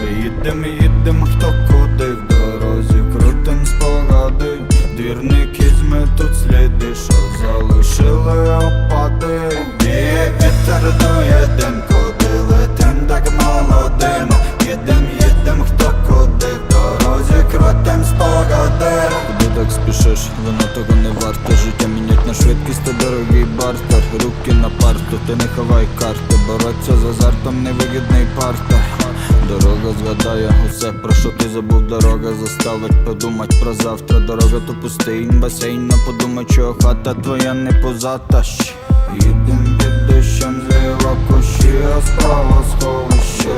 Їдем, їдем, хто куди в дорозі, крутим спогади Двірник ізьми тут сліди, що залишили опади. Віє вітер дує дим, куди летим так молодим. Їдем, їдем, хто куди в дорозі, крутим спогади Куди так спішиш, воно того не варто Життя мінять на швидкість, то дорогий бартер. Руки на парту, ти не ховай карти Бороться з азартом, невигідний партер Дорога згадає усе, про що ти забув, дорога заставить подумать про завтра. Дорога то пустинь, басейн, но подумай, чого хата твоя не позата. Щ. Їдем під дощем, зліва кущі, а справа сховище